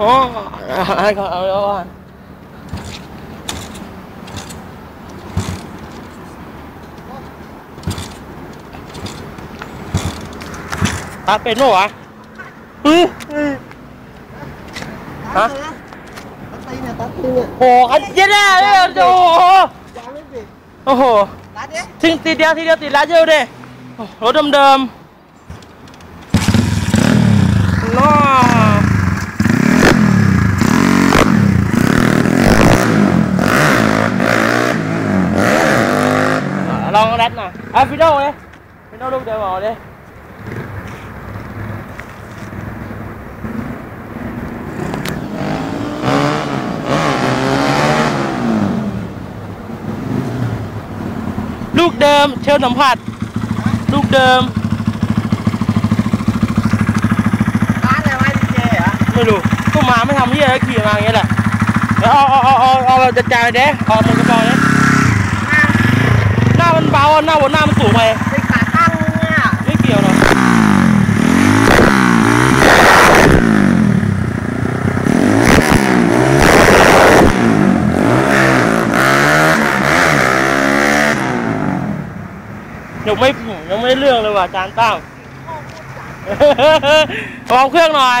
อ๋อเอาก่อนเอาแล้วก่อนตาเป็นปะวะอืออือฮะ ตัดตีเนี่ยตัดตีเนี่ย โหอันเย็นแน่เลยโอ้โห ยางไม่ปิด โอ้โห ตัดดิ ทิ้งติดเดียวทีเดียวติดแล้วเจ้าดิโอ้โหรถเดิมๆน้อ ลองแรดหน่อยอะฟิโน่เลยฟิโน่ลูกเดิมเอาเลยลูกเดิมเชลสัมผัส ลูกเดิมร้านอะไรวะดีเจเหรอไม่รู้ก็มาไม่ทำเหี้ยแล้วขี่มาอย่างเงี้ยแหละแล้วเอาเอาเอาเอาเอาจะจ่ายเด้เอามือกระบอกเด้หน้ามันเบา อะหน้าบนหน้ามันสูงไปไปขาตั้งเนี่ยไม่เกี่ยวหรอกยังไม่ยังไม่ได้เรื่องเลยว่ะอาจานตั้งลองเครื่องหน่อย